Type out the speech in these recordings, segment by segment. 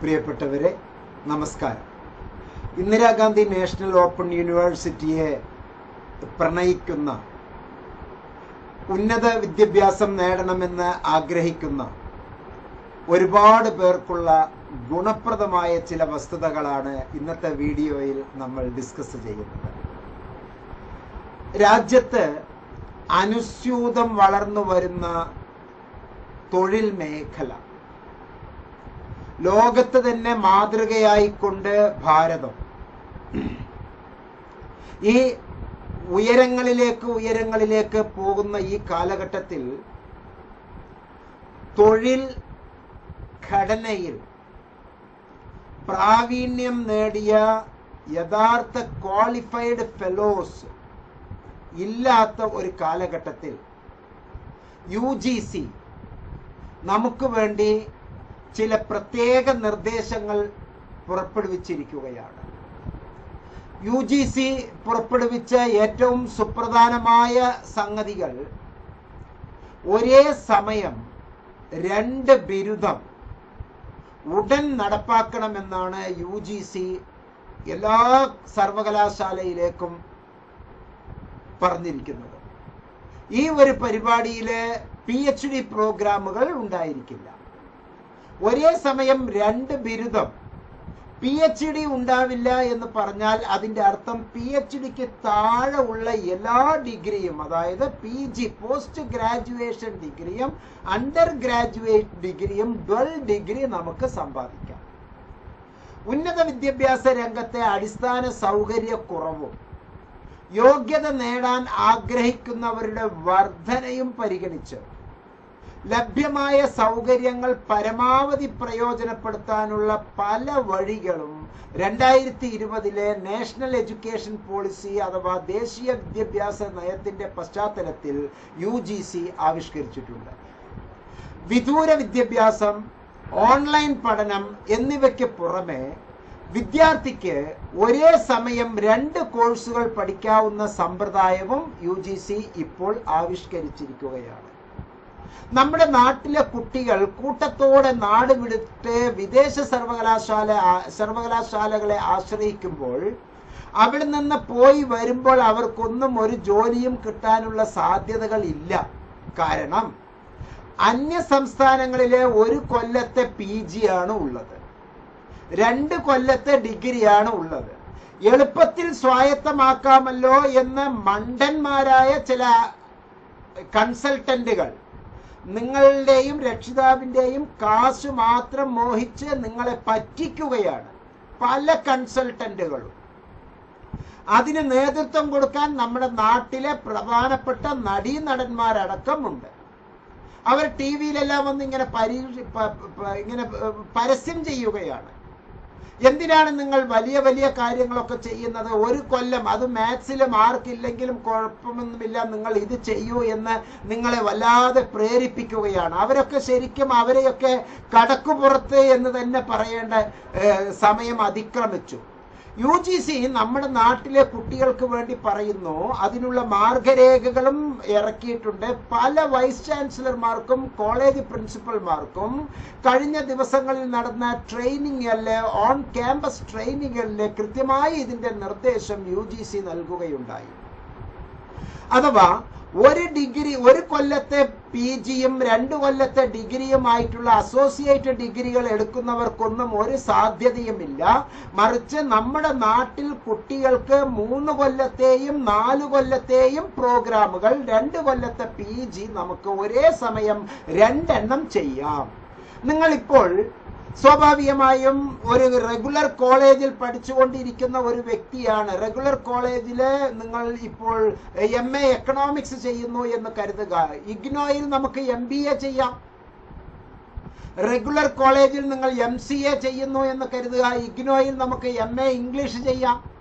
പ്രിയപ്പെട്ടവരെ നമസ്കാരം. Indira Gandhi national open യൂണിവേഴ്സിറ്റിയെ പ്രണയിക്കുന്ന ഉന്നത വിദ്യാഭ്യാസം നേടണമെന്ന് ആഗ്രഹിക്കുന്ന ഒരുപാട് പേർക്കുള്ള ഗുണപ്രദമായ ചില വസ്തുതകളാണ് ഇന്നത്തെ വീഡിയോയിൽ നമ്മൾ ഡിസ്കസ് ചെയ്യുന്നത്. രാജ്യത്ത് അനുസ്യൂതം വളർന്നു വരുന്ന തൊഴിൽ മേഖല ലോകത്ത് തന്നെ മാതൃകയായിക്കൊണ്ട് ഭാരതം. ഈ ഉയരങ്ങളിലേക്ക് ഉയരങ്ങളിലേക്ക് പോകുന്ന ഈ കാലഘട്ടത്തിൽ തൊഴിൽ ഘടനയിൽ പ്രാവീണ്യം നേടിയ യഥാർത്ഥ ക്വാളിഫൈഡ് ഫെലോസ് ഇല്ലാത്ത ഒരു കാലഘട്ടത്തിൽ യു ജി സി നമുക്ക് വേണ്ടി ചില പ്രത്യേക നിർദ്ദേശങ്ങൾ പുറപ്പെടുവിച്ചിരിക്കുകയാണ്. യു ജി സി പുറപ്പെടുവിച്ച ഏറ്റവും സുപ്രധാനമായ സംഗതികൾ ഒരേ സമയം രണ്ട് ബിരുദം ഉടൻ നടപ്പാക്കണമെന്നാണ് യു ജി സി എല്ലാ സർവകലാശാലയിലേക്കും പറഞ്ഞിരിക്കുന്നത്. ഈ ഒരു പരിപാടിയിലെ പി എച്ച് ഡി പ്രോഗ്രാമുകൾ ഉണ്ടായിരിക്കില്ല. ഒരേ സമയം രണ്ട് ബിരുദം പി എച്ച് ഡി ഉണ്ടാവില്ല എന്ന് പറഞ്ഞാൽ അതിന്റെ അർത്ഥം പി എച്ച് ഡിക്ക് താഴെ ഉള്ള എല്ലാ ഡിഗ്രിയും അതായത് പി ജി പോസ്റ്റ് ഗ്രാജുവേഷൻ ഡിഗ്രിയും അണ്ടർ ഗ്രാജുവേറ്റ് ഡിഗ്രിയും ഡ്വൽ ഡിഗ്രി നമുക്ക് സമ്പാദിക്കാം. ഉന്നത വിദ്യാഭ്യാസ രംഗത്തെ അടിസ്ഥാന സൗകര്യക്കുറവും യോഗ്യത നേടാൻ ആഗ്രഹിക്കുന്നവരുടെ വർധനയും പരിഗണിച്ച് ലഭ്യമായ സൗകര്യങ്ങൾ പരമാവധി പ്രയോജനപ്പെടുത്താനുള്ള പല വഴികളും രണ്ടായിരത്തി ഇരുപതിലെ നാഷണൽ എഡ്യൂക്കേഷൻ പോളിസി അഥവാ ദേശീയ വിദ്യാഭ്യാസ നയത്തിന്റെ പശ്ചാത്തലത്തിൽ യു ആവിഷ്കരിച്ചിട്ടുണ്ട്. വിദൂര വിദ്യാഭ്യാസം ഓൺലൈൻ പഠനം എന്നിവയ്ക്ക് പുറമെ വിദ്യാർത്ഥിക്ക് ഒരേ സമയം രണ്ട് കോഴ്സുകൾ പഠിക്കാവുന്ന സമ്പ്രദായവും യു ഇപ്പോൾ ആവിഷ്കരിച്ചിരിക്കുകയാണ്. നമ്മുടെ നാട്ടിലെ കുട്ടികൾ കൂട്ടത്തോടെ നാട് വിടുത്ത് വിദേശ സർവകലാശാല സർവകലാശാലകളെ ആശ്രയിക്കുമ്പോൾ അവിടെ നിന്ന് പോയി വരുമ്പോൾ അവർക്കൊന്നും ഒരു ജോലിയും കിട്ടാനുള്ള സാധ്യതകൾ ഇല്ല. കാരണം അന്യ സംസ്ഥാനങ്ങളിലെ ഒരു കൊല്ലത്തെ പി ജി ആണ് ഉള്ളത്. രണ്ട് കൊല്ലത്തെ ഡിഗ്രിയാണ് ഉള്ളത്. എളുപ്പത്തിൽ സ്വായത്തമാക്കാമല്ലോ എന്ന് മണ്ടന്മാരായ ചില കൺസൾട്ടന്റുകൾ നിങ്ങളുടെയും രക്ഷിതാവിന്റെയും കാശ് മാത്രം മോഹിച്ച് നിങ്ങളെ പറ്റിക്കുകയാണ്. പല കൺസൾട്ടന്റുകളും. അതിന് നേതൃത്വം കൊടുക്കാൻ നമ്മുടെ നാട്ടിലെ പ്രധാനപ്പെട്ട നടീനടന്മാരടക്കമുണ്ട് അവർ ടി വിയിലെല്ലാം വന്ന് ഇങ്ങനെ പരീക്ഷ ഇങ്ങനെ പരസ്യം ചെയ്യുകയാണ്. എന്തിനാണ് നിങ്ങൾ വലിയ വലിയ കാര്യങ്ങളൊക്കെ ചെയ്യുന്നത്? ഒരു കൊല്ലം അത് മാത്സിൽ മാർക്കില്ലെങ്കിലും കുഴപ്പമൊന്നുമില്ല. നിങ്ങൾ ഇത് ചെയ്യൂ എന്ന് നിങ്ങളെ വല്ലാതെ പ്രേരിപ്പിക്കുകയാണ്. അവരൊക്കെ ശരിക്കും അവരെയൊക്കെ കടക്കുപുറത്ത് എന്ന് തന്നെ പറയേണ്ട സമയം അതിക്രമിച്ചു. യു ജി സി നമ്മുടെ നാട്ടിലെ കുട്ടികൾക്ക് വേണ്ടി പറയുന്നു അതിനുള്ള മാർഗരേഖകളും ഇറക്കിയിട്ടുണ്ട്. പല വൈസ് ചാൻസലർമാർക്കും കോളേജ് പ്രിൻസിപ്പൽമാർക്കും കഴിഞ്ഞ ദിവസങ്ങളിൽ നടന്ന ട്രെയിനിങ്ങിൽ ഓൺ ക്യാമ്പസ് ട്രെയിനിങ്ങിൽ കൃത്യമായി ഇതിന്റെ നിർദ്ദേശം യു നൽകുകയുണ്ടായി. അഥവാ ഒരു ഡിഗ്രി ഒരു കൊല്ലത്തെ പി ജിയും രണ്ട് കൊല്ലത്തെ ഡിഗ്രിയും ആയിട്ടുള്ള അസോസിയേറ്റ് ഡിഗ്രികൾ എടുക്കുന്നവർക്കൊന്നും ഒരു സാധ്യതയുമില്ല. മറിച്ച് നമ്മുടെ നാട്ടിൽ കുട്ടികൾക്ക് മൂന്ന് കൊല്ലത്തെയും നാല് കൊല്ലത്തെയും പ്രോഗ്രാമുകൾ രണ്ട് കൊല്ലത്തെ പി നമുക്ക് ഒരേ സമയം രണ്ടെണ്ണം ചെയ്യാം. നിങ്ങളിപ്പോൾ സ്വാഭാവികമായും ഒരു റെഗുലർ കോളേജിൽ പഠിച്ചുകൊണ്ടിരിക്കുന്ന ഒരു വ്യക്തിയാണ്. റെഗുലർ കോളേജിൽ നിങ്ങൾ ഇപ്പോൾ എം എ എക്കണോമിക്സ് ചെയ്യുന്നു എന്ന് കരുതുക. ഇഗ്നോയിൽ നമുക്ക് എം ബി എ ചെയ്യാം. റെഗുലർ കോളേജിൽ നിങ്ങൾ എം സി എ ചെയ്യുന്നു എന്ന് കരുതുക. ഇഗ്നോയിൽ നമുക്ക് എം എ ഇംഗ്ലീഷ് ചെയ്യാം.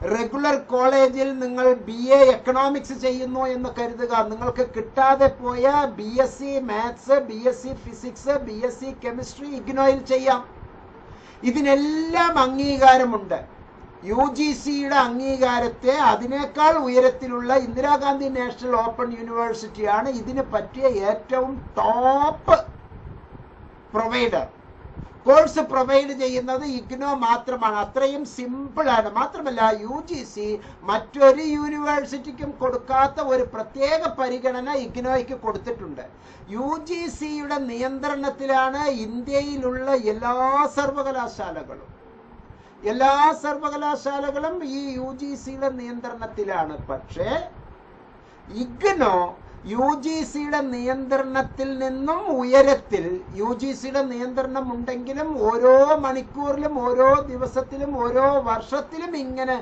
റെഗുലർ കോളേജിൽ നിങ്ങൾ ബി എ എക്കണോമിക്സ് ചെയ്യുന്നു എന്ന് കരുതുക. നിങ്ങൾക്ക് കിട്ടാതെ പോയ B S C maths B S C physics B S C chemistry ഇഗ്നോയിൽ ചെയ്യാം. ഇതിനെല്ലാം അംഗീകാരമുണ്ട്. യു ജി സിയുടെ അംഗീകാരത്തെ അതിനേക്കാൾ ഉയരത്തിലുള്ള ഇന്ദിരാഗാന്ധി നാഷണൽ ഓപ്പൺ യൂണിവേഴ്സിറ്റിയാണ് ഇതിന് പറ്റിയ ഏറ്റവും ടോപ്പ് പ്രൊവൈഡർ കോഴ്സ് പ്രൊവൈഡ് ചെയ്യുന്നത് ഇഗ്നോ മാത്രമാണ്. അത്രയും സിമ്പിൾ ആണ്. മാത്രമല്ല യു ജി സി മറ്റൊരു യൂണിവേഴ്സിറ്റിക്കും കൊടുക്കാത്ത ഒരു പ്രത്യേക പരിഗണന ഇഗ്നോയ്ക്ക് കൊടുത്തിട്ടുണ്ട്. യു ജി സിയുടെ നിയന്ത്രണത്തിലാണ് ഇന്ത്യയിലുള്ള എല്ലാ സർവകലാശാലകളും. എല്ലാ സർവകലാശാലകളും ഈ യു ജി സിയുടെ നിയന്ത്രണത്തിലാണ്. പക്ഷേ ഇഗ്നോ യു ജി സിയുടെ നിയന്ത്രണത്തിൽ നിന്നും ഉയരത്തിൽ യു ജി സിയുടെ നിയന്ത്രണം ഉണ്ടെങ്കിലും ഓരോ മണിക്കൂറിലും ഓരോ ദിവസത്തിലും ഓരോ വർഷത്തിലും ഇങ്ങനെ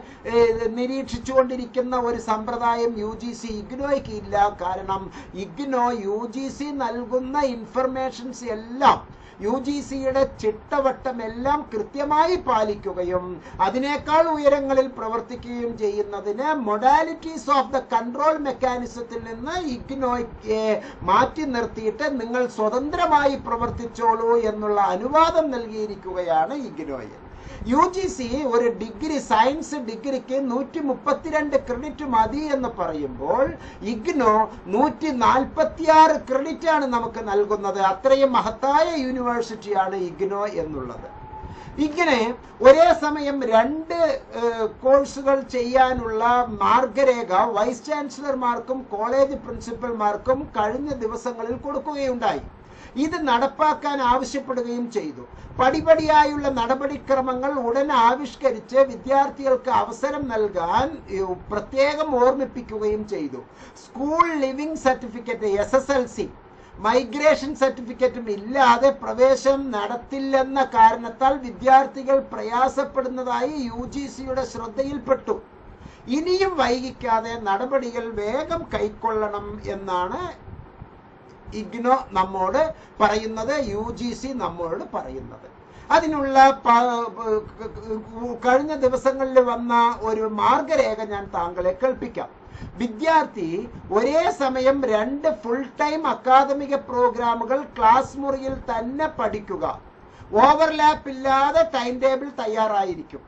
നിരീക്ഷിച്ചുകൊണ്ടിരിക്കുന്ന ഒരു സമ്പ്രദായം യു ജി സി ഇഗ്നോയ്ക്ക് ഇല്ല. കാരണം ഇഗ്നോ യു ജി സി നൽകുന്ന ഇൻഫർമേഷൻസ് എല്ലാം യു ജി സിയുടെ ചിട്ടവട്ടം എല്ലാം കൃത്യമായി പാലിക്കുകയും അതിനേക്കാൾ ഉയരങ്ങളിൽ പ്രവർത്തിക്കുകയും ചെയ്യുന്നതിന് മൊഡാലിറ്റീസ് ഓഫ് ദ കൺട്രോൾ മെക്കാനിസത്തിൽ നിന്ന് ഇഗ്നോയ്ക്ക് മാറ്റി നിർത്തിയിട്ട് നിങ്ങൾ സ്വതന്ത്രമായി പ്രവർത്തിച്ചോളൂ എന്നുള്ള അനുവാദം നൽകിയിരിക്കുകയാണ് ഇഗ്നോയിൽ യു ജി സി ഒരു ഡിഗ്രി സയൻസ് ഡിഗ്രിക്ക് നൂറ്റി മുപ്പത്തിരണ്ട് ക്രെഡിറ്റ് മതി എന്ന് പറയുമ്പോൾ ഇഗ്നോ നൂറ്റി നാൽപ്പത്തിയാറ് ക്രെഡിറ്റ് ആണ് നമുക്ക് നൽകുന്നത്. അത്രയും മഹത്തായ യൂണിവേഴ്സിറ്റിയാണ് ഇഗ്നോ എന്നുള്ളത്. ഇങ്ങനെ ഒരേ സമയം രണ്ട് കോഴ്സുകൾ ചെയ്യാനുള്ള മാർഗരേഖ വൈസ് ചാൻസലർമാർക്കും കോളേജ് പ്രിൻസിപ്പൽമാർക്കും കഴിഞ്ഞ ദിവസങ്ങളിൽ കൊടുക്കുകയുണ്ടായി. ഇത് നടപ്പാക്കാൻ ആവശ്യപ്പെടുകയും ചെയ്തു. പടിപടിയായുള്ള നടപടിക്രമങ്ങൾ ഉടൻ ആവിഷ്കരിച്ച് വിദ്യാർത്ഥികൾക്ക് അവസരം നൽകാൻ പ്രത്യേകം ഓർമ്മിപ്പിക്കുകയും ചെയ്തു. School leaving certificate S S L C. Migration സർട്ടിഫിക്കറ്റും ഇല്ലാതെ പ്രവേശനം നടത്തില്ലെന്ന കാരണത്താൽ വിദ്യാർത്ഥികൾ പ്രയാസപ്പെടുന്നതായി യു ജി സിയുടെ ശ്രദ്ധയിൽപ്പെട്ടു. ഇനിയും വൈകിക്കാതെ നടപടികൾ വേഗം കൈക്കൊള്ളണം എന്നാണ് ഇഗ്നോ നമ്മോട് പറയുന്നത് യു ജി സി നമ്മോട് പറയുന്നത്. അതിനുള്ള കഴിഞ്ഞ ദിവസങ്ങളിൽ വന്ന ഒരു മാർഗരേഖ ഞാൻ താങ്കളെ കേൾപ്പിക്കാം. വിദ്യാർത്ഥി ഒരേ സമയം രണ്ട് ഫുൾ ടൈം അക്കാദമിക പ്രോഗ്രാമുകൾ ക്ലാസ് മുറിയിൽ തന്നെ പഠിക്കുക. ഓവർലാപ്പ് ഇല്ലാതെ ടൈം ടേബിൾ തയ്യാറായിരിക്കും.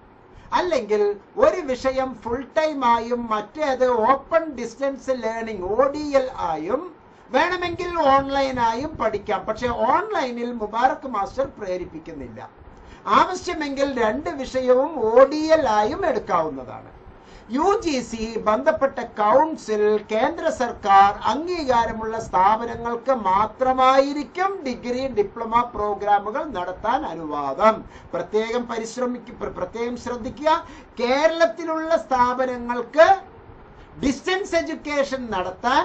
അല്ലെങ്കിൽ ഒരു വിഷയം ഫുൾ ടൈം ആയും മറ്റേത് ഓപ്പൺ ഡിസ്റ്റൻസ് ലേണിംഗ് ഒ ആയും വേണമെങ്കിൽ ഓൺലൈനായും പഠിക്കാം. പക്ഷെ ഓൺലൈനിൽ മുബാറക് മാസ്റ്റർ പ്രേരിപ്പിക്കുന്നില്ല. ആവശ്യമെങ്കിൽ രണ്ട് വിഷയവും ഒ ഡി എൽ ആയും എടുക്കാവുന്നതാണ്. യു ജി സി ബന്ധപ്പെട്ട കൗൺസിൽ കേന്ദ്ര സർക്കാർ അംഗീകാരമുള്ള സ്ഥാപനങ്ങൾക്ക് മാത്രമായിരിക്കും ഡിഗ്രി ഡിപ്ലോമ പ്രോഗ്രാമുകൾ നടത്താൻ അനുവാദം. പ്രത്യേകം പരിശ്രമിക്ക പ്രത്യേകം ശ്രദ്ധിക്കുക. കേരളത്തിലുള്ള സ്ഥാപനങ്ങൾക്ക് ഡിസ്റ്റൻസ് എഡ്യൂക്കേഷൻ നടത്താൻ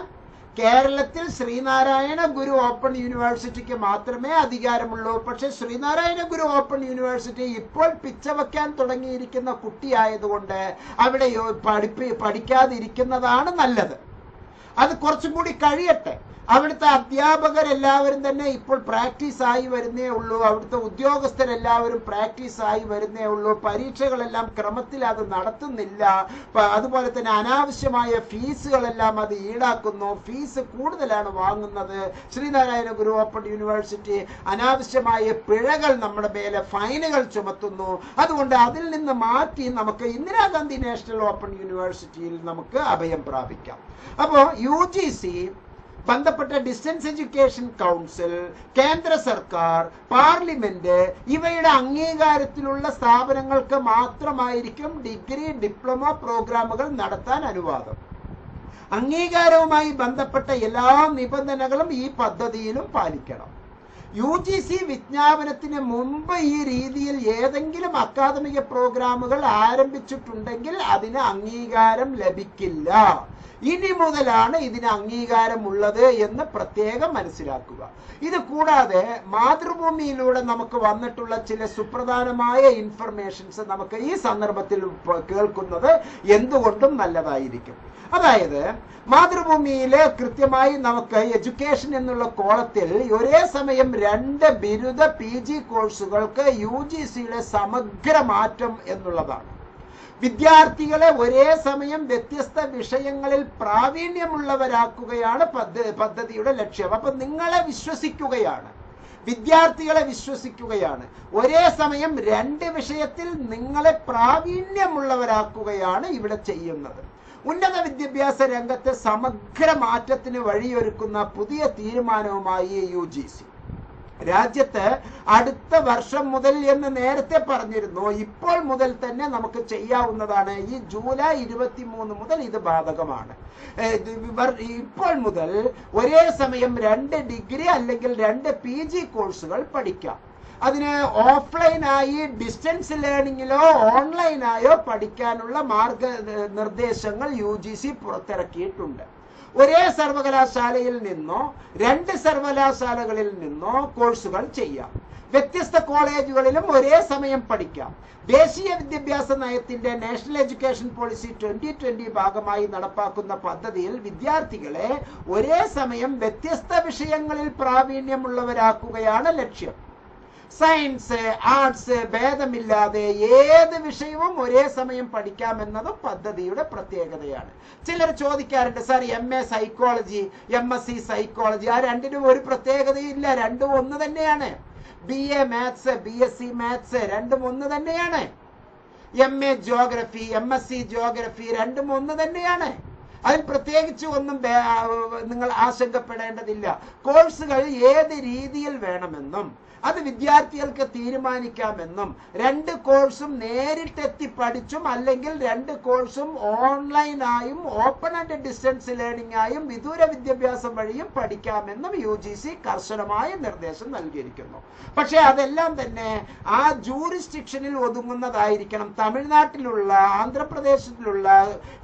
കേരളത്തിൽ ശ്രീനാരായണ ഗുരു ഓപ്പൺ യൂണിവേഴ്സിറ്റിക്ക് മാത്രമേ അധികാരമുള്ളൂ. പക്ഷെ ശ്രീനാരായണ ഗുരു ഓപ്പൺ യൂണിവേഴ്സിറ്റി ഇപ്പോൾ പിച്ച വയ്ക്കാൻ തുടങ്ങിയിരിക്കുന്ന കുട്ടിയായതുകൊണ്ട് അവിടെ പഠിപ്പി പഠിക്കാതിരിക്കുന്നതാണ് നല്ലത്. അത് കുറച്ചും കൂടി കഴിയട്ടെ. അവിടുത്തെ അധ്യാപകരെല്ലാവരും തന്നെ ഇപ്പോൾ പ്രാക്ടീസ് ആയി വരുന്നേ ഉള്ളൂ. അവിടുത്തെ ഉദ്യോഗസ്ഥരെല്ലാവരും പ്രാക്ടീസ് ആയി വരുന്നേ ഉള്ളൂ. പരീക്ഷകളെല്ലാം ക്രമത്തിൽ അത് നടത്തുന്നില്ല അതുപോലെ തന്നെ അനാവശ്യമായ ഫീസുകളെല്ലാം അത് ഈടാക്കുന്നു. ഫീസ് കൂടുതലാണ് വാങ്ങുന്നത്. ശ്രീനാരായണ ഗുരു ഓപ്പൺ യൂണിവേഴ്സിറ്റി അനാവശ്യമായ പിഴകൾ നമ്മുടെ മേലെ ഫൈനുകൾ ചുമത്തുന്നു. അതുകൊണ്ട് അതിൽ നിന്ന് മാറ്റി നമുക്ക് ഇന്ദിരാഗാന്ധി നാഷണൽ ഓപ്പൺ യൂണിവേഴ്സിറ്റിയിൽ നമുക്ക് അഭയം പ്രാപിക്കാം. അപ്പോൾ യു ജി സി ബന്ധപ്പെട്ട ഡിസ്റ്റൻസ് എഡ്യൂക്കേഷൻ കൗൺസിൽ കേന്ദ്ര സർക്കാർ പാർലമെന്റ് ഇവയുടെ അംഗീകാരത്തിലുള്ള സ്ഥാപനങ്ങൾക്ക് മാത്രമായിരിക്കും ഡിഗ്രി ഡിപ്ലോമ പ്രോഗ്രാമുകൾ നടത്താൻ അനുവാദം. അംഗീകാരവുമായി ബന്ധപ്പെട്ട എല്ലാ നിബന്ധനകളും ഈ പദ്ധതിയിലും പാലിക്കണം. യു ജി സി വിജ്ഞാപനത്തിന് മുമ്പ് ഈ രീതിയിൽ ഏതെങ്കിലും അക്കാദമിക പ്രോഗ്രാമുകൾ ആരംഭിച്ചിട്ടുണ്ടെങ്കിൽ അതിന് അംഗീകാരം ലഭിക്കില്ല. ഇനി മുതലാണ് ഇതിന് അംഗീകാരമുള്ളത് എന്ന് പ്രത്യേകം മനസ്സിലാക്കുക. ഇത് കൂടാതെ മാതൃഭൂമിയിലൂടെ നമുക്ക് വന്നിട്ടുള്ള ചില സുപ്രധാനമായ ഇൻഫർമേഷൻസ് നമുക്ക് ഈ സന്ദർഭത്തിൽ കേൾക്കുന്നത് എന്തുകൊണ്ടും നല്ലതായിരിക്കും. അതായത് മാതൃഭൂമിയിൽ കൃത്യമായി നമുക്ക് എഡ്യൂക്കേഷൻ എന്നുള്ള കോളത്തിൽ ഒരേ സമയം രണ്ട് ബിരുദ പി ജി കോഴ്സുകൾക്ക് യു ജി സിയുടെ സമഗ്ര മാറ്റം എന്നുള്ളതാണ്. വിദ്യാർത്ഥികളെ ഒരേ സമയം വ്യത്യസ്ത വിഷയങ്ങളിൽ പ്രാവീണ്യമുള്ളവരാക്കുകയാണ് പദ്ധ- പദ്ധതിയുടെ ലക്ഷ്യം. അപ്പൊ നിങ്ങളെ വിശ്വസിക്കുകയാണ്. വിദ്യാർത്ഥികളെ വിശ്വസിക്കുകയാണ്. ഒരേ സമയം രണ്ട് വിഷയത്തിൽ നിങ്ങളെ പ്രാവീണ്യമുള്ളവരാക്കുകയാണ് ഇവിടെ ചെയ്യുന്നത്. ഉന്നത വിദ്യാഭ്യാസ രംഗത്തെ സമഗ്ര മാറ്റത്തിന് വഴിയൊരുക്കുന്ന പുതിയ തീരുമാനവുമായി യു ജി സി രാജ്യത്ത് അടുത്ത വർഷം മുതൽ എന്ന് നേരത്തെ പറഞ്ഞിരുന്നു. ഇപ്പോൾ മുതൽ തന്നെ നമുക്ക് ചെയ്യാവുന്നതാണ് ഈ ജൂലൈ ഇരുപത്തി മൂന്ന് മുതൽ ഇത് ബാധകമാണ്. ഇപ്പോൾ മുതൽ ഒരേ സമയം രണ്ട് ഡിഗ്രി അല്ലെങ്കിൽ രണ്ട് പി ജി കോഴ്സുകൾ പഠിക്കാം. അതിന് ഓഫ്ലൈനായി ഡിസ്റ്റൻസ് ലേണിങ്ങിലോ ഓൺലൈനായോ പഠിക്കാനുള്ള മാർഗ നിർദ്ദേശങ്ങൾ യു ജി സി പുറത്തിറക്കിയിട്ടുണ്ട്. ഒരേ സർവകലാശാലയിൽ നിന്നോ രണ്ട് സർവകലാശാലകളിൽ നിന്നോ കോഴ്സുകൾ ചെയ്യാം. വ്യത്യസ്ത കോളേജുകളിലും ഒരേ സമയം പഠിക്കാം. ദേശീയ വിദ്യാഭ്യാസ നയത്തിന്റെ national education policy twenty twenty ഭാഗമായി നടപ്പാക്കുന്ന പദ്ധതിയിൽ വിദ്യാർത്ഥികളെ ഒരേ സമയം വ്യത്യസ്ത വിഷയങ്ങളിൽ പ്രാവീണ്യമുള്ളവരാക്കുകയാണ് ലക്ഷ്യം. സയൻസ് ആർട്സ് ഭേദമില്ലാതെ ഏത് വിഷയവും ഒരേ സമയം പഠിക്കാമെന്നതും പദ്ധതിയുടെ പ്രത്യേകതയാണ്. ചിലർ ചോദിക്കാറുണ്ട് sir M A psychology M S C psychology ആ രണ്ടിനും ഒരു പ്രത്യേകതയില്ല രണ്ടും ഒന്ന് തന്നെയാണ്. B A maths B S C maths രണ്ടും ഒന്ന് തന്നെയാണ്. M A geography M S C geography രണ്ടും ഒന്ന് തന്നെയാണ്. അതിൽ പ്രത്യേകിച്ച് ഒന്നും നിങ്ങൾ ആശങ്കപ്പെടേണ്ടതില്ല. കോഴ്സുകൾ ഏത് രീതിയിൽ വേണമെന്നും അത് വിദ്യാർത്ഥികൾക്ക് തീരുമാനിക്കാമെന്നും രണ്ട് കോഴ്സും നേരിട്ടെത്തി പഠിച്ചും അല്ലെങ്കിൽ രണ്ട് കോഴ്സും ഓൺലൈനായും ഓപ്പൺ ആൻഡ് ഡിസ്റ്റൻസ് ലേണിംഗ് ആയും വിദൂര വിദ്യാഭ്യാസം വഴിയും പഠിക്കാമെന്നും യു ജി സി കർശനമായ നിർദ്ദേശം നൽകിയിരിക്കുന്നു. പക്ഷേ അതെല്ലാം തന്നെ ആ ജൂറിസ്ഡിക്ഷനിൽ ഒതുങ്ങുന്നതായിരിക്കണം. തമിഴ്നാട്ടിലുള്ള ആന്ധ്രാപ്രദേശിലുള്ള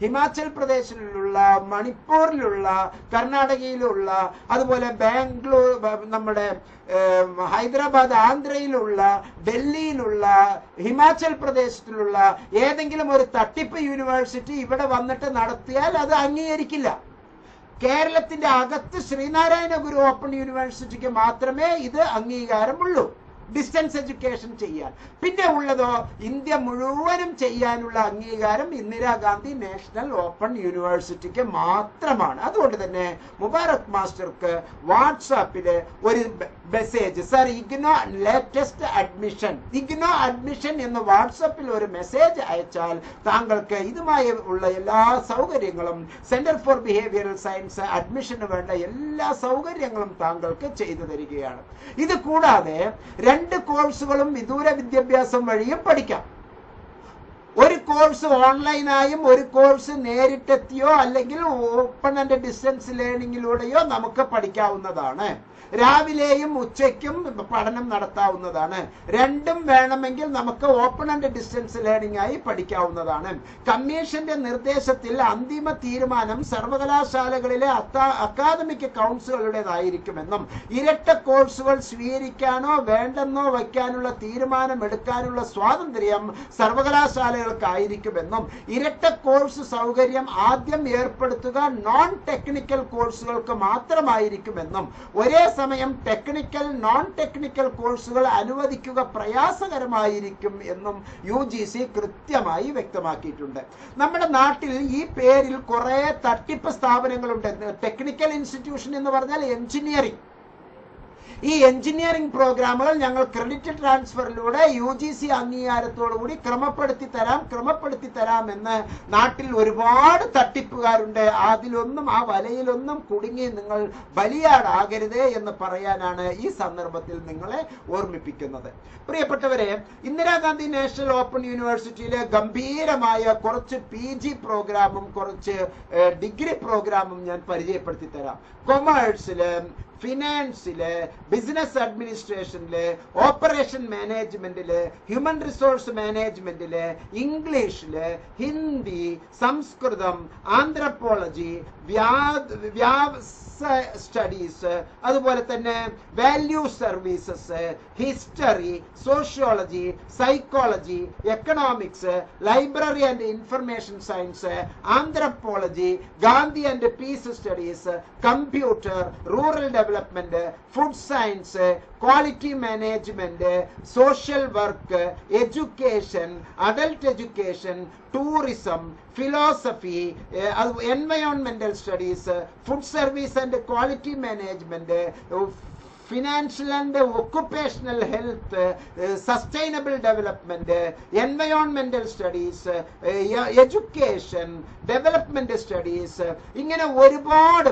ഹിമാചൽ പ്രദേശിലുള്ള മണിപ്പൂരിലുള്ള കർണാടകയിലുള്ള അതുപോലെ ബാംഗ്ലൂർ നമ്മുടെ ഹൈദരാബാദ് ആന്ധ്രയിലുള്ള ഡൽഹിയിലുള്ള ഹിമാചൽ പ്രദേശത്തിലുള്ള ഏതെങ്കിലും ഒരു തട്ടിപ്പ് യൂണിവേഴ്സിറ്റി ഇവിടെ വന്നിട്ട് നടത്തിയാൽ അത് അംഗീകരിക്കില്ല. കേരളത്തിന്റെ അകത്ത് ശ്രീനാരായണ ഗുരു ഓപ്പൺ യൂണിവേഴ്സിറ്റിക്ക് മാത്രമേ ഇത് അംഗീകാരമുള്ളൂ. ഡിസ്റ്റൻസ് എഡ്യൂക്കേഷൻ ചെയ്യാൻ. പിന്നെ ഉള്ളതോ ഇന്ത്യ മുഴുവനും ചെയ്യാനുള്ള അംഗീകാരം ഇന്ദിരാഗാന്ധി നാഷണൽ ഓപ്പൺ യൂണിവേഴ്സിറ്റിക്ക് മാത്രമാണ്. അതുകൊണ്ട് തന്നെ മുബാറക് മാസ്റ്റർക്ക് വാട്സാപ്പിൽ ഒരു message sir IGNOU latest admission IGNOU admission എന്ന് വാട്സാപ്പിൽ ഒരു മെസ്സേജ് അയച്ചാൽ താങ്കൾക്ക് ഇതുമായി ഉള്ള എല്ലാ സൗകര്യങ്ങളും സെന്റർ ഫോർ ബിഹേവിയറൽ സയൻസ് അഡ്മിഷന് വേണ്ട എല്ലാ സൗകര്യങ്ങളും താങ്കൾക്ക് ചെയ്തു തരികയാണ്. ഇത് കൂടാതെ രണ്ട് കോഴ്സുകളും വിദൂര വിദ്യാഭ്യാസം വഴിയും പഠിക്കാം. ഒരു കോഴ്സ് ഓൺലൈനായും ഒരു കോഴ്സ് നേരിട്ടെത്തിയോ അല്ലെങ്കിൽ ഓപ്പൺ ആൻഡ് ഡിസ്റ്റൻസ് ലേണിംഗിലൂടെയോ നമുക്ക് പഠിക്കാവുന്നതാണ്. രാവിലെയും ഉച്ചയ്ക്കും പഠനം നടത്താവുന്നതാണ്. രണ്ടും വേണമെങ്കിൽ നമുക്ക് ഓപ്പൺ ആൻഡ് ഡിസ്റ്റൻസ് ലേണിംഗ് ആയി പഠിക്കാവുന്നതാണ്. കമ്മീഷന്റെ നിർദ്ദേശത്തിൽ അന്തിമ തീരുമാനം സർവകലാശാലകളിലെ അക്കാദമിക് കൗൺസിലുകളുടേതായിരിക്കുമെന്നും ഇരട്ട കോഴ്സുകൾ സ്വീകരിക്കാനോ വേണ്ടെന്നോ വയ്ക്കാനുള്ള തീരുമാനം എടുക്കാനുള്ള സ്വാതന്ത്ര്യം സർവകലാശാലകൾക്കായിരിക്കുമെന്നും ഇരട്ട കോഴ്സ് സൗകര്യം ആദ്യം ഏർപ്പെടുത്തുക നോൺ ടെക്നിക്കൽ കോഴ്സുകൾക്ക് മാത്രമായിരിക്കുമെന്നും ഒരേ സമയം ടെക്നിക്കൽ നോൺ ടെക്നിക്കൽ കോഴ്സുകൾ അനുവദിക്കുക പ്രയാസകരമായിരിക്കും എന്നും യു ജി സി കൃത്യമായി വ്യക്തമാക്കിയിട്ടുണ്ട്. നമ്മുടെ നാട്ടിൽ ഈ പേരിൽ കുറേ തട്ടിപ്പ് സ്ഥാപനങ്ങളുണ്ട്. ടെക്നിക്കൽ ഇൻസ്റ്റിറ്റ്യൂഷൻ എന്ന് പറഞ്ഞാൽ എഞ്ചിനീയറിംഗ് ഈ എഞ്ചിനീയറിംഗ് പ്രോഗ്രാമുകൾ ഞങ്ങൾ ക്രെഡിറ്റ് ട്രാൻസ്ഫറിലൂടെ യു ജി സി അംഗീകാരത്തോടുകൂടി ക്രമപ്പെടുത്തി തരാം ക്രമപ്പെടുത്തി തരാം എന്ന് നാട്ടിൽ ഒരുപാട് തട്ടിപ്പുകാരുണ്ട്. അതിലൊന്നും ആ വലയിലൊന്നും കുടുങ്ങി നിങ്ങൾ ബലിയാടാകരുത് എന്ന് പറയാനാണ് ഈ സന്ദർഭത്തിൽ നിങ്ങളെ ഓർമ്മിപ്പിക്കുന്നത്. പ്രിയപ്പെട്ടവരെ ഇന്ദിരാഗാന്ധി നാഷണൽ ഓപ്പൺ യൂണിവേഴ്സിറ്റിയിലെ ഗംഭീരമായ കുറച്ച് പി ജി പ്രോഗ്രാമും കുറച്ച് ഡിഗ്രി പ്രോഗ്രാമും ഞാൻ പരിചയപ്പെടുത്തി തരാം. കൊമേഴ്സിൽ ഫിനാൻസിൽ ബിസിനസ് അഡ്മിനിസ്ട്രേഷനിൽ ഓപ്പറേഷൻ മാനേജ്മെന്റിൽ ഹ്യൂമൻ റിസോഴ്സ് മാനേജ്മെന്റിൽ ഇംഗ്ലീഷിൽ ഹിന്ദി സംസ്കൃതം ആന്ത്രപ്പോളജി വ്യാവസായ സ്റ്റഡീസ് അതുപോലെ തന്നെ value services history sociology psychology economics library and information science anthropology Gandhi and piece studies computer rural development food science quality management social work education adult education tourism philosophy എൻവയോൺമെന്റൽ studies food service and quality management financial and occupational health sustainable development എൻവയോൺമെന്റൽ studies education development studies ഇങ്ങനെ ഒരുപാട്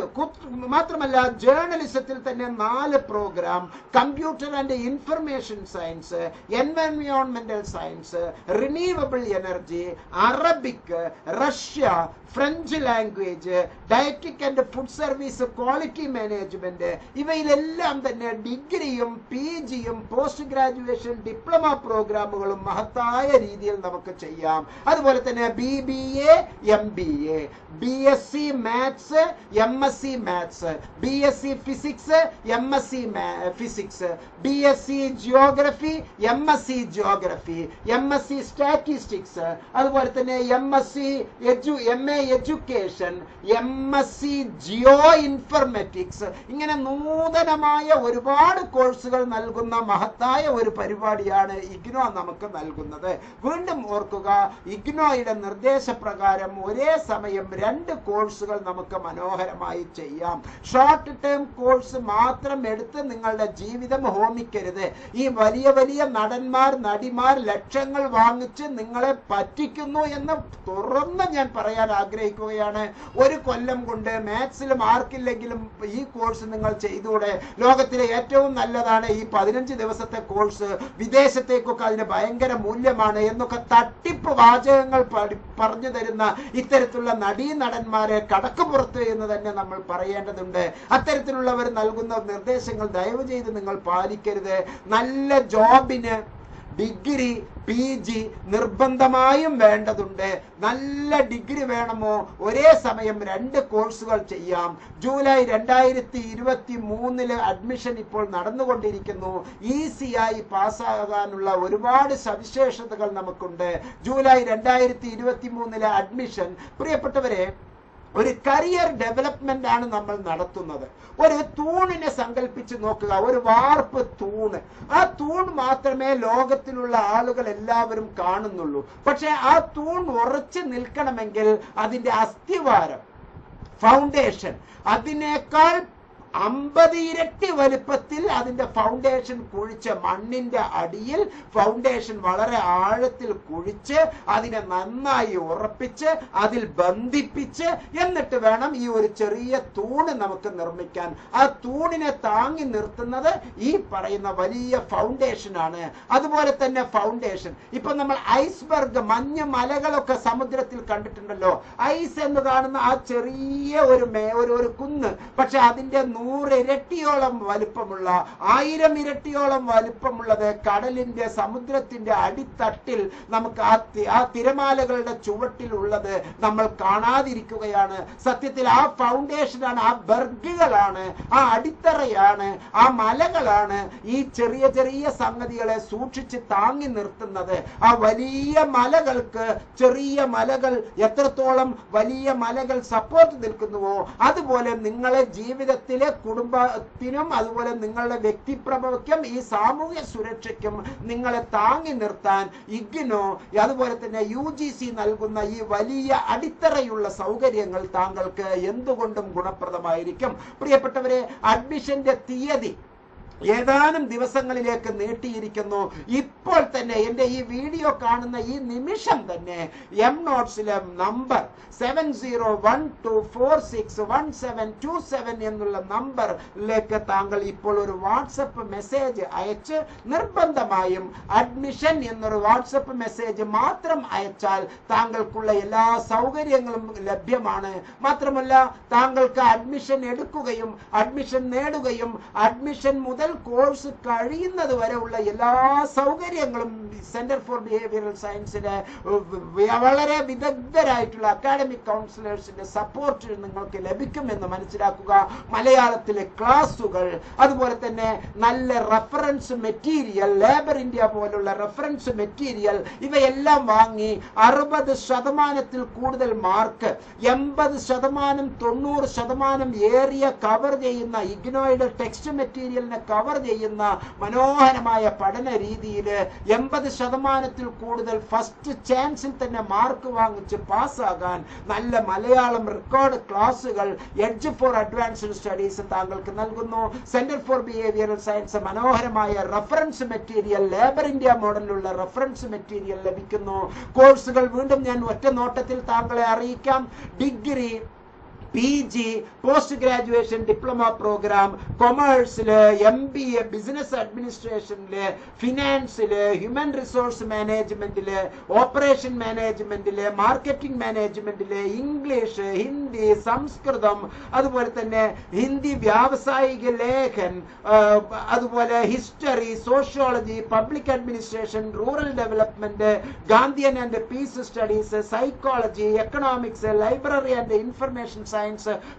മാത്രമല്ല ജേർണലിസത്തിൽ തന്നെ നാല് program computer and information science എൻവയോൺമെന്റൽ science renewable energy Arabic Russia French language dietetic and food service quality management ഇവയിലെല്ലാം തന്നെ ഡിഗ്രിയും P ജിയും post graduation diploma പ്രോഗ്രാമുകളും മഹത്തായ രീതിയിൽ നമുക്ക് ചെയ്യാം. അതുപോലെ തന്നെ B B A M B A B S C maths M S C maths B S C physics M S C physics B S C geography M S C geography M S C statistics അതുപോലെ തന്നെ M S C edu M A education M S C geo informatics ഇങ്ങനെ നൂതനമായ ഒരുപാട് കോഴ്സുകൾ നൽകുന്ന മഹത്തായ ഒരു പരിപാടിയാണ് ഇഗ്നോ നമുക്ക് നൽകുന്നത്. വീണ്ടും ഓർക്കുക ഇഗ്നോയുടെ നിർദ്ദേശപ്രകാരം ഒരേ സമയം രണ്ട് കോഴ്സുകൾ നമുക്ക് മനോഹരമായി ചെയ്യാം. ഷോർട്ട് ടേം കോഴ്സ് മാത്രം എടുത്ത് നിങ്ങളുടെ ജീവിതം ഹോമിക്കരുത്. ഈ വലിയ വലിയ നടന്മാർ നടിമാർ ലക്ഷങ്ങൾ വാങ്ങിച്ച് നിങ്ങളെ പറ്റിക്കുന്നു എന്ന് തുറന്ന് ഞാൻ പറയാൻ ആഗ്രഹിക്കുകയാണ്. ഒരു കൊല്ലം കൊണ്ട് മാത്സിൽ മാർക്കില്ലെങ്കിലും ഈ കോഴ്സ് നിങ്ങൾ ചെയ്തുകൂടെ ലോകത്തിലെ ഏറ്റവും നല്ലതാണ് ഈ പതിനഞ്ച് ദിവസത്തെ കോഴ്സ് വിദേശത്തേക്കൊക്കെ അതിന് ഭയങ്കര മൂല്യമാണ് എന്നൊക്കെ തട്ടിപ്പ് വാചകങ്ങൾ പറഞ്ഞു തരുന്ന ഇത്തരത്തിലുള്ള നടീ നടന്മാരെ കടക്കുപുറത്ത് എന്ന് തന്നെ നമ്മൾ പറയേണ്ടതുണ്ട്. അത്തരത്തിലുള്ളവർ നൽകുന്ന നിർദ്ദേശങ്ങൾ ദയവ് ചെയ്ത് നിങ്ങൾ പാലിക്കരുത്. നല്ല ജോബിന് ഡിഗ്രി പി ജി നിർബന്ധമായും വേണ്ടതുണ്ട്. നല്ല ഡിഗ്രി വേണമോ? ഒരേ സമയം രണ്ട് കോഴ്സുകൾ ചെയ്യാം. ജൂലൈ രണ്ടായിരത്തി ഇരുപത്തി മൂന്നിൽ അഡ്മിഷൻ ഇപ്പോൾ നടന്നുകൊണ്ടിരിക്കുന്നു. ഈസിയായി പാസ്സാകാനുള്ള ഒരുപാട് സവിശേഷതകൾ നമുക്കുണ്ട്. ജൂലൈ രണ്ടായിരത്തി ഇരുപത്തി മൂന്നിലെ അഡ്മിഷൻ. പ്രിയപ്പെട്ടവരെ ഒരു കരിയർ ഡെവലപ്മെന്റ് ആണ് നമ്മൾ നടത്തുന്നത്. ഒരു തൂണിനെ സങ്കല്പിച്ച് നോക്കുക. ഒരു വാർപ്പ് തൂണ്. ആ തൂൺ മാത്രമേ ലോകത്തിലുള്ള ആളുകൾ എല്ലാവരും കാണുന്നുള്ളൂ. പക്ഷെ ആ തൂൺ ഉറച്ചു നിൽക്കണമെങ്കിൽ അതിന്റെ അസ്ഥിവാരം ഫൗണ്ടേഷൻ അതിനേക്കാൾ അമ്പത് ഇരട്ടി വലുപ്പത്തിൽ അതിന്റെ ഫൗണ്ടേഷൻ കുഴിച്ച് മണ്ണിന്റെ അടിയിൽ ഫൗണ്ടേഷൻ വളരെ ആഴത്തിൽ കുഴിച്ച് അതിനെ നന്നായി ഉറപ്പിച്ച് അതിൽ ബന്ധിപ്പിച്ച് എന്നിട്ട് വേണം ഈ ഒരു ചെറിയ തൂണ് നമുക്ക് നിർമ്മിക്കാൻ. ആ തൂണിനെ താങ്ങി നിർത്തുന്നത് ഈ പറയുന്ന വലിയ ഫൗണ്ടേഷൻ ആണ്. അതുപോലെ തന്നെ ഫൗണ്ടേഷൻ ഇപ്പൊ നമ്മൾ ഐസ്ബർഗ് മഞ്ഞ മലകളൊക്കെ സമുദ്രത്തിൽ കണ്ടിട്ടുണ്ടല്ലോ. ഐസ് എന്ന് കാണുന്ന ആ ചെറിയ ഒരു മേ ഒരു ഒരു കുന്ന്. പക്ഷെ അതിന്റെ നൂറ് ഇരട്ടിയോളം വലുപ്പമുള്ള ആയിരം ഇരട്ടിയോളം വലുപ്പമുള്ളത് കടലിന്റെ സമുദ്രത്തിന്റെ അടിത്തട്ടിൽ നമുക്ക് ആ ആ തിരമാലകളുടെ ചുവട്ടിലുള്ളത് നമ്മൾ കാണാതിരിക്കുകയാണ്. സത്യത്തിൽ ആ ഫൗണ്ടേഷനാണ് ആ ബർഗുകളാണ് ആ അടിത്തറയാണ് ആ മലകളാണ് ഈ ചെറിയ ചെറിയ സംഗതികളെ സൂക്ഷിച്ച് താങ്ങി നിർത്തുന്നത്. ആ വലിയ മലകൾക്ക് ചെറിയ മലകൾ എത്രത്തോളം വലിയ മലകൾ സപ്പോർട്ട് നിൽക്കുന്നുവോ അതുപോലെ നിങ്ങളെ ജീവിതത്തിലെ കുടുംബത്തിനും അതുപോലെ നിങ്ങളുടെ വ്യക്തിപ്രഭവയ്ക്കും ഈ സാമൂഹ്യ സുരക്ഷയ്ക്കും നിങ്ങളെ താങ്ങി നിർത്താൻ ഇഗ്നോ അതുപോലെ തന്നെ യു ജി സി നൽകുന്ന ഈ വലിയ അടിത്തറയുള്ള സൗകര്യങ്ങൾ താങ്കൾക്ക് എന്തുകൊണ്ടും ഗുണപ്രദമായിരിക്കും? പ്രിയപ്പെട്ടവരെ അഡ്മിഷന്റെ തീയതി ഏതാനും ദിവസങ്ങളിലേക്ക് നീട്ടിയിരിക്കുന്നു. ഇപ്പോൾ തന്നെ എന്റെ ഈ വീഡിയോ കാണുന്ന ഈ നിമിഷം തന്നെ M നോട്ട്സിലെ number seven zero one two four six one seven two seven എന്നുള്ള നമ്പറിലേക്ക് താങ്കൾ ഇപ്പോൾ ഒരു വാട്സപ്പ് മെസ്സേജ് അയച്ച് നിർബന്ധമായും അഡ്മിഷൻ എന്നൊരു വാട്സപ്പ് മെസ്സേജ് മാത്രം അയച്ചാൽ താങ്കൾക്കുള്ള എല്ലാ സൗകര്യങ്ങളും ലഭ്യമാണ്. മാത്രമല്ല താങ്കൾക്ക് അഡ്മിഷൻ എടുക്കുകയും അഡ്മിഷൻ നേടുകയും അഡ്മിഷൻ മുതൽ കോഴ്സ് കഴിയുന്നത് വരെ ഉള്ള എല്ലാ സൗകര്യങ്ങളും സെന്റർ ഫോർ ബിഹേവിയറൽ സയൻസിന് വളരെ വിദഗ്ധരായിട്ടുള്ള അക്കാഡമിക് കൗൺസിലേഴ്സിന്റെ സപ്പോർട്ട് നിങ്ങൾക്ക് ലഭിക്കുമെന്ന് മനസ്സിലാക്കുക. മലയാളത്തിലെ ക്ലാസുകൾ അതുപോലെ തന്നെ നല്ല റെഫറൻസ് മെറ്റീരിയൽ ലേബർ ഇന്ത്യ പോലുള്ള റെഫറൻസ് മെറ്റീരിയൽ ഇവയെല്ലാം വാങ്ങി അറുപത് ശതമാനത്തിൽ കൂടുതൽ മാർക്ക് എൺപത് ശതമാനം തൊണ്ണൂറ് ശതമാനം ഏറിയ കവർ ചെയ്യുന്ന ഇഗ്നോയുടെ ടെക്സ്റ്റ് മെറ്റീരിയലിനെ കവർ ചെയ്യുന്ന മനോഹരമായ പഠന രീതിയിൽ എൺപത് ശതമാനത്തിൽ കൂടുതൽ ഫസ്റ്റ് ചാൻസിൽ തന്നെ മാർക്ക് വാങ്ങിച്ച് പാസ്സാകാൻ നല്ല മലയാളം റെക്കോർഡ് ക്ലാസുകൾ എഡ്ജ് ഫോർ അഡ്വാൻസ്ഡ് സ്റ്റഡീസ് താങ്കൾക്ക് നൽകുന്നു. സെന്റർ ഫോർ ബിഹേവിയറൽ സയൻസ് മനോഹരമായ റഫറൻസ് മെറ്റീരിയൽ ലേബർ ഇന്ത്യ മോഡലിലുള്ള റഫറൻസ് മെറ്റീരിയൽ ലഭിക്കുന്നു. കോഴ്സുകൾ വീണ്ടും ഞാൻ ഒറ്റ നോട്ടത്തിൽ താങ്കളെ അറിയിക്കാം. Degree P G post graduation diploma program കൊമേഴ്സിൽ M B A business അഡ്മിനിസ്ട്രേഷനിൽ ഫിനാൻസിൽ ഹ്യൂമൻ റിസോഴ്സ് മാനേജ്മെന്റിൽ ഓപ്പറേഷൻ മാനേജ്മെന്റിൽ മാർക്കറ്റിംഗ് മാനേജ്മെന്റിൽ ഇംഗ്ലീഷ് ഹിന്ദി സംസ്കൃതം അതുപോലെ തന്നെ ഹിന്ദി വ്യാവസായിക ലേഖൻ അതുപോലെ history sociology public administration rural development Gandhian and piece studies psychology economics library and information science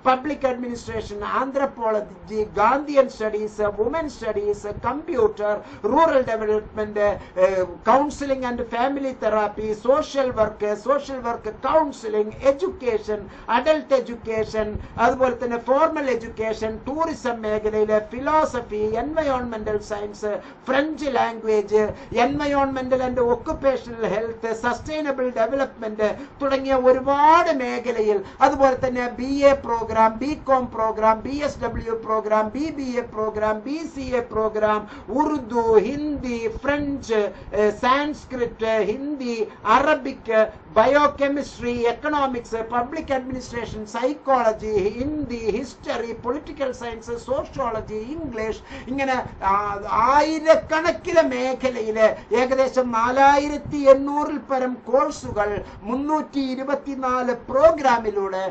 public administration anthropology Gandhian studies woman studies computer rural development counselling and family therapy social work social work counselling education adult education അതുപോലെ തന്നെ formal education tourism മേഖലയിലെ philosophy എൻവയോൺമെന്റൽ science French language എൻവയോൺമെന്റൽ and occupational health sustainable development തുടങ്ങിയ ഒരുപാട് മേഖലയിൽ അതുപോലെ തന്നെ B A programme B com programme B S W programme B B A programme B C A program Urdu Hindi French Sanskrit Hindi Arabic biochemistry economics public administration psychology Hindi history political science sociology English ഇങ്ങനെ ആയിരക്കണക്കിന് മേഖലയിൽ ഏകദേശം നാലായിരത്തി എണ്ണൂറിൽ പരം കോഴ്സുകൾ മുന്നൂറ്റി ഇരുപത്തിനാല് പ്രോഗ്രാമിലൂടെ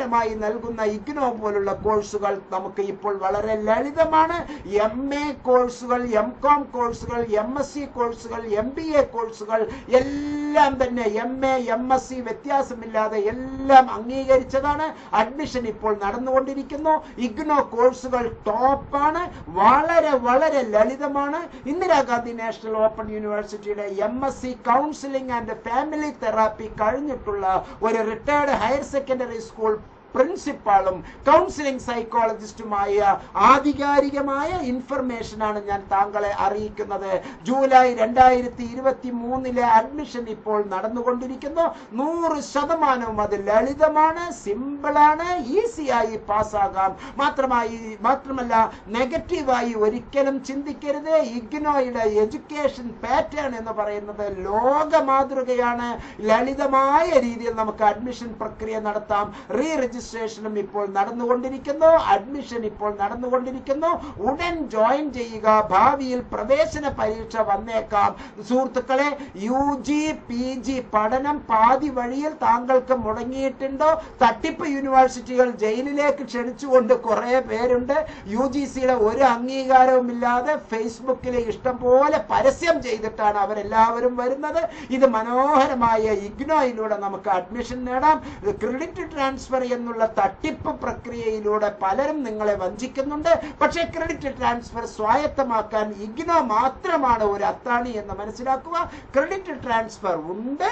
മനോഹരമായി നൽകുന്ന ഇഗ്നോ പോലുള്ള കോഴ്സുകൾ നമുക്ക് ഇപ്പോൾ വളരെ ലളിതമാണ്. എം എ കോഴ്സുകൾ എം കോം കോഴ്സുകൾ എം എസ് സി കോഴ്സുകൾ എം ബി എ കോഴ്സുകൾ എല്ലാം തന്നെ M A M S C വ്യത്യാസമില്ലാതെ എല്ലാം അംഗീകരിച്ചതാണ്. അഡ്മിഷൻ ഇപ്പോൾ നടന്നുകൊണ്ടിരിക്കുന്നു. ഇഗ്നോ കോഴ്സുകൾ ടോപ്പാണ്. വളരെ വളരെ ലളിതമാണ്. ഇന്ദിരാഗാന്ധി നാഷണൽ ഓപ്പൺ യൂണിവേഴ്സിറ്റിയുടെ M S C counselling and family therapy കഴിഞ്ഞിട്ടുള്ള ഒരു റിട്ടയർഡ് ഹയർ സെക്കൻഡറി സ്കൂൾ പ്രിൻസിപ്പാളും കൗൺസിലിംഗ് സൈക്കോളജിസ്റ്റുമായ ആധികാരികമായ ഇൻഫർമേഷൻ ആണ് ഞാൻ താങ്കളെ അറിയിക്കുന്നത്. ജൂലൈ രണ്ടായിരത്തി ഇരുപത്തി മൂന്നിലെ അഡ്മിഷൻ ഇപ്പോൾ നടന്നുകൊണ്ടിരിക്കുന്നു. നൂറ് ശതമാനവും അത് ലളിതമാണ് സിമ്പിളാണ് ഈസിയായി പാസ്സാകാം. മാത്രമായി മാത്രമല്ല നെഗറ്റീവായി ഒരിക്കലും ചിന്തിക്കരുത്. ഇഗ്നോയുടെ എഡ്യൂക്കേഷൻ പാറ്റേൺ എന്ന് പറയുന്നത് ലോക മാതൃകയാണ് ലളിതമായ രീതിയിൽ നമുക്ക് അഡ്മിഷൻ പ്രക്രിയ നടത്താം. റീ രജിസ്ട്രേഷനും ഇപ്പോൾ നടന്നുകൊണ്ടിരിക്കുന്നു. അഡ്മിഷൻ ഇപ്പോൾ നടന്നുകൊണ്ടിരിക്കുന്നു. ഉടൻ ജോയിൻ ചെയ്യുക. ഭാവിയിൽ പ്രവേശന പരീക്ഷ വന്നേക്കാം. സുഹൃത്തുക്കളെ യു ജി പി ജി പഠനം പാതി വഴിയിൽ താങ്കൾക്ക് മുടങ്ങിയിട്ടുണ്ടോ. തട്ടിപ്പ് യൂണിവേഴ്സിറ്റികൾ ജയിലിലേക്ക് ക്ഷണിച്ചുകൊണ്ട് കുറെ പേരുണ്ട്. യു ജി സിയുടെ ഒരു അംഗീകാരവും ഇല്ലാതെ ഫേസ്ബുക്കിൽ ഇഷ്ടം പോലെ പരസ്യം ചെയ്തിട്ടാണ് അവരെല്ലാവരും വരുന്നത്. ഇത് മനോഹരമായ ഇഗ്നോയിലൂടെ നമുക്ക് അഡ്മിഷൻ നേടാം. ക്രെഡിറ്റ് ട്രാൻസ്ഫർ എന്നുള്ള തട്ടിപ്പ് പ്രക്രിയയിലൂടെ പലരും നിങ്ങളെ വഞ്ചിക്കുന്നുണ്ട്. പക്ഷേ ക്രെഡിറ്റ് ട്രാൻസ്ഫർ സ്വായത്തമാക്കാൻ ഇഗ്നോ മാത്രമാണ് ഒരു അത്താണി എന്ന് മനസ്സിലാക്കുക. ക്രെഡിറ്റ് ട്രാൻസ്ഫർ ഉണ്ട്.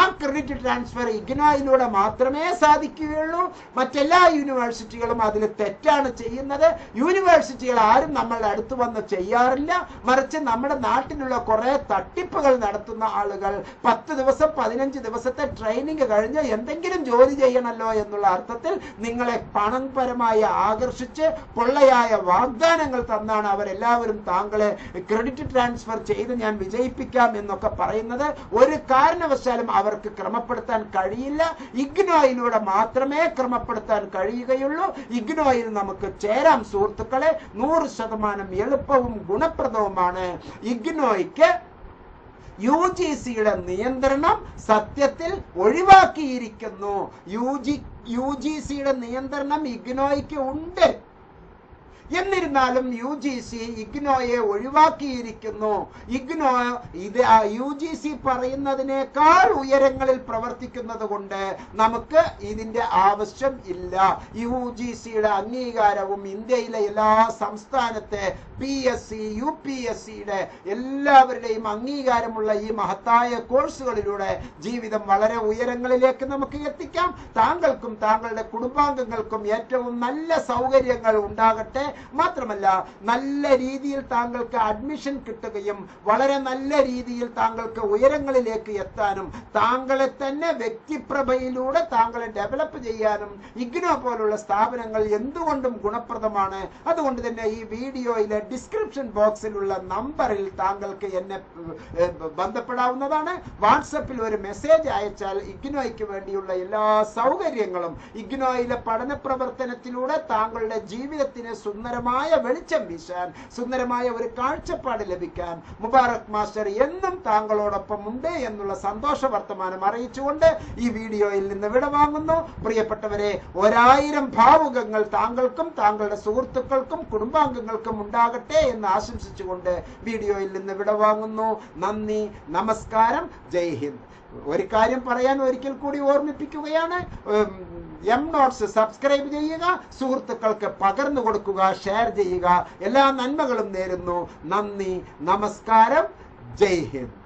ആ ക്രെഡിറ്റ് ട്രാൻസ്ഫർ ഇഗ്നോയിലൂടെ മാത്രമേ സാധിക്കുകയുള്ളൂ. മറ്റെല്ലാ യൂണിവേഴ്സിറ്റികളും അതിൽ തെറ്റാണ് ചെയ്യുന്നത്. യൂണിവേഴ്സിറ്റികൾ ആരും നമ്മളുടെ അടുത്ത് വന്ന് ചെയ്യാറില്ല. മറിച്ച് നമ്മുടെ നാട്ടിലുള്ള കുറെ തട്ടിപ്പുകൾ നടത്തുന്ന ആളുകൾ പത്ത് ദിവസം പതിനഞ്ച് ദിവസത്തെ ട്രെയിനിങ് കഴിഞ്ഞ് എന്തെങ്കിലും ജോലി ചെയ്യണമല്ലോ എന്നുള്ള അർത്ഥത്തിൽ നിങ്ങളെ പണപരമായി ആകർഷിച്ച് പൊള്ളയായ വാഗ്ദാനങ്ങൾ തന്നാണ് അവരെല്ലാവരും താങ്കളെ ക്രെഡിറ്റ് ട്രാൻസ്ഫർ ചെയ്ത് ഞാൻ വിജയിപ്പിക്കാം എന്നൊക്കെ പറയുന്നത്. ഒരു കാരണവശാലും അവർക്ക് ക്രമപ്പെടുത്താൻ കഴിയില്ല. ഇഗ്നോയിലൂടെ മാത്രമേ ക്രമപ്പെടുത്താൻ കഴിയുകയുള്ളൂ. ഇഗ്നോയിൽ നമുക്ക് ചേരാം സുഹൃത്തുക്കളെ. നൂറ് ശതമാനം എളുപ്പവും ഗുണപ്രദവുമാണ് ഇഗ്നോയ്ക്ക് യു ജി സിയുടെ നിയന്ത്രണം സത്യത്തിൽ ഒഴിവാക്കിയിരിക്കുന്നു. യു ജി യു ജി സിയുടെ നിയന്ത്രണം ഇഗ്നോയ്ക്ക് ഉണ്ട്. എന്നിരുന്നാലും യു ജി സി ഇഗ്നോയെ ഒഴിവാക്കിയിരിക്കുന്നു. ഇഗ്നോ ഇത് യു ജി സി പറയുന്നതിനേക്കാൾ ഉയരങ്ങളിൽ പ്രവർത്തിക്കുന്നത് കൊണ്ട് നമുക്ക് ഇതിന്റെ ആവശ്യം ഇല്ല. യു ജി സിയുടെ അംഗീകാരവും ഇന്ത്യയിലെ എല്ലാ സംസ്ഥാനത്തെ P S C U P S സിയുടെ എല്ലാവരുടെയും അംഗീകാരമുള്ള ഈ മഹത്തായ കോഴ്സുകളിലൂടെ ജീവിതം വളരെ ഉയരങ്ങളിലേക്ക് നമുക്ക് എത്തിക്കാം. താങ്കൾക്കും താങ്കളുടെ കുടുംബാംഗങ്ങൾക്കും ഏറ്റവും നല്ല സൗകര്യങ്ങൾ ഉണ്ടാകട്ടെ. മാത്രമല്ല നല്ല രീതിയിൽ താങ്കൾക്ക് അഡ്മിഷൻ കിട്ടുകയും വളരെ നല്ല രീതിയിൽ താങ്കൾക്ക് ഉയരങ്ങളിലേക്ക് എത്താനും താങ്കളെ തന്നെ വ്യക്തിപ്രഭയിലൂടെ താങ്കളെ ഡെവലപ്പ് ചെയ്യാനും ഇഗ്നോ പോലുള്ള സ്ഥാപനങ്ങൾ എന്തുകൊണ്ടും ഗുണപ്രദമാണ്. അതുകൊണ്ട് തന്നെ ഈ വീഡിയോയിലെ ഡിസ്ക്രിപ്ഷൻ ബോക്സിലുള്ള നമ്പറിൽ താങ്കൾക്ക് എന്നെ ബന്ധപ്പെടാവുന്നതാണ്. വാട്സപ്പിൽ ഒരു മെസ്സേജ് അയച്ചാൽ ഇഗ്നോയ്ക്ക് വേണ്ടിയുള്ള എല്ലാ സൗകര്യങ്ങളും ഇഗ്നോയിലെ പഠന പ്രവർത്തനത്തിലൂടെ താങ്കളുടെ ജീവിതത്തിന് സുന്ദരമായ വെളിച്ചം വീശാൻ സുന്ദരമായ ഒരു കാഴ്ചപ്പാട് ലഭിക്കാൻ മുബാറക് മാസ്റ്റർ എന്നും താങ്കളോടൊപ്പം ഉണ്ട് എന്നുള്ള സന്തോഷ വർത്തമാനം അറിയിച്ചുകൊണ്ട് ഈ വീഡിയോയിൽ നിന്ന് വിടവാങ്ങുന്നു പ്രിയപ്പെട്ടവരെ ഒരായിരം ഭാവുകങ്ങൾ താങ്കൾക്കും താങ്കളുടെ സുഹൃത്തുക്കൾക്കും കുടുംബാംഗങ്ങൾക്കും ഉണ്ടാകട്ടെ എന്ന് ആശംസിച്ചുകൊണ്ട് വീഡിയോയിൽ നിന്ന് വിടവാങ്ങുന്നു നന്ദി നമസ്കാരം. ജയ് ഹിന്ദ്. ഒരു കാര്യം പറയാൻ ഒരിക്കൽ കൂടി ഓർമ്മിപ്പിക്കുകയാണ്. എം നോട്ട്സ് സബ്സ്ക്രൈബ് ചെയ്യുക സുഹൃത്തുക്കൾക്ക് പകർന്നു കൊടുക്കുക ഷെയർ ചെയ്യുക. എല്ലാ നന്മകളും നേരുന്നു. നന്ദി നമസ്കാരം. ജയ് ഹിന്ദ്.